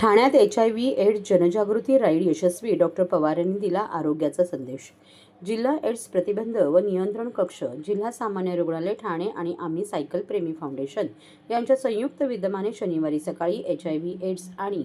ठाण्यात H I V AIDS जनजागृती ride यशस्वी डॉक्टर पवार यांनी दिला आरोग्याचा संदेश. जिल्हा एड्स प्रतिबंध व नियंत्रण कक्ष जिल्हा सामान्य रुग्णालय ठाणे आणि आम्ही सायकल प्रेमी फाउंडेशन यांच्या संयुक्त विद्यमाने शनिवारी सकाळी एच आय व्ही एड्स आणि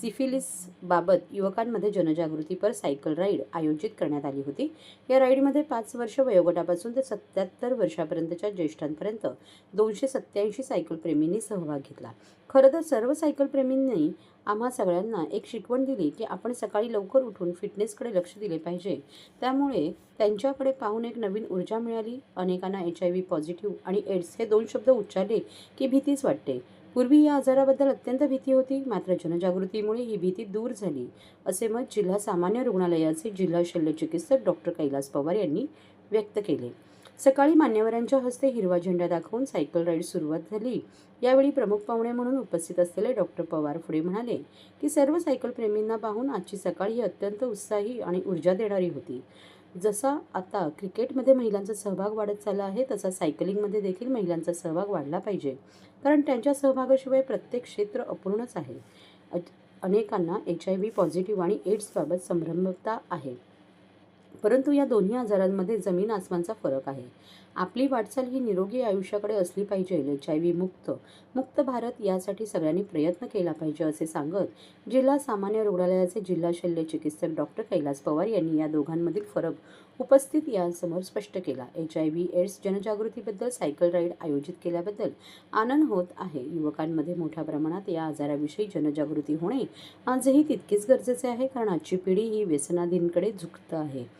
सिफिलिस बाबत युवकांमध्ये जनजागृतीपर सायकल राईड आयोजित करण्यात आली होती. या राईडमध्ये पाच वर्ष वयोगटापासून ते सत्याहत्तर वर्षापर्यंतच्या ज्येष्ठांपर्यंत दोनशे सत्याऐंशी सायकल प्रेमींनी सहभाग घेतला. खरं तर सर्व सायकल प्रेमींनी आम्हा सगळ्यांना एक शिकवण दिली की आपण सकाळी लवकर उठून फिटनेसकडे लक्ष दिले पाहिजे. त्यामुळे त्यांच्याकडे पाहून एक नवीन ऊर्जा मिळाली. अनेकांना एच आय व्ही पॉझिटिव्ह आणि एड्स हे दोन शब्द उच्चारले की भीतीच वाटते. पूर्वी या आजाराबद्दल अत्यंत भीती होती. मात्र जनजागृतीमुळे ही भीती दूर झाली. असे मत जिल्हा सामान्य रुग्णालयाचे जिल्हा शल्यचिकित्सक डॉक्टर कैलास पवार यांनी व्यक्त केले. सकाळी मान्यवरांच्या हस्ते हिरवा झेंडा दाखवून सायकल राईड सुरुवात झाली. यावेळी प्रमुख पाहुणे म्हणून उपस्थित असलेले डॉक्टर पवार पुढे म्हणाले की सर्व सायकल प्रेमींना पाहून आजची सकाळ ही अत्यंत उत्साही आणि ऊर्जा देणारी होती. जसा आता क्रिकेटमध्ये महिलांचा सहभाग वाढत चालला आहे तसा सायकलिंगमध्ये देखील महिलांचा सहभाग वाढला पाहिजे. कारण त्यांच्या सहभागाशिवाय प्रत्येक क्षेत्र अपूर्णच आहे. अनेकांना एच आय व्ही पॉझिटिव्ह आणि एड्सबाबत संभ्रमता आहे. परंतु या दोन्ही आजारांमध्ये जमीन आसमानचा फरक आहे. आपली वाटचाल ही निरोगी आयुष्याकडे असली पाहिजे एच आय व्ही मुक्त मुक्त भारत यासाठी सगळ्यांनी प्रयत्न केला पाहिजे असे सांगत जिल्हा सामान्य रुग्णालयाचे जिल्हा शल्य चिकित्सक डॉक्टर कैलास पवार यांनी या दोघांमधील फरक उपस्थित यांसमोर स्पष्ट केला. एच आय व्ही एड्स जनजागृतीबद्दल सायकल राईड आयोजित केल्याबद्दल आनंद होत आहे. युवकांमध्ये मोठ्या प्रमाणात या आजाराविषयी जनजागृती होणे आजही तितकेच गरजेचे आहे कारण आजची पिढी ही व्यसनाधींकडे झुकत आहे.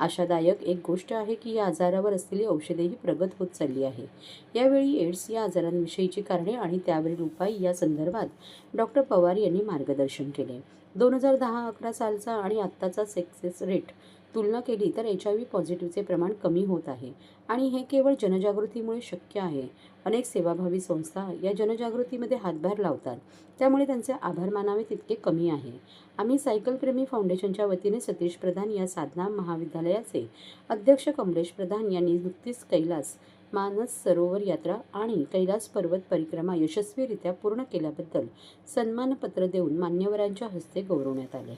आशादायक एक गोष्ट आहे की या आजारावर असलेली औषधेही प्रगत होत चालली आहे. यावेळी एड्स या आजारांविषयीची कारणे आणि त्यावरील उपाय या संदर्भात डॉक्टर पवार यांनी मार्गदर्शन केले. दोन हजार दहा अकरा सालचा आणि आत्ताचा सक्सेस रेट तुलना केली तर एच आय व्ही पॉझिटिव्हचे प्रमाण कमी होत आहे. आणि हे केवळ जनजागृतीमुळे शक्य आहे. अनेक सेवाभावी संस्था या जनजागृतीमध्ये हातभार लावतात. त्यामुळे त्यांचे आभार मानावे तितके कमी आहे. आम्ही सायकल प्रेमी फाउंडेशनच्या वतीने सतीश प्रधान या साधना महाविद्यालय मंडळाचे अध्यक्ष कमलेश प्रधान यांनी नुकतीच कैलास मानस सरोवर यात्रा आणि कैलास पर्वत परिक्रमा यशस्वीरित्या पूर्ण केल्याबद्दल सन्मानपत्र देऊन मान्यवरांच्या हस्ते गौरवण्यात आले.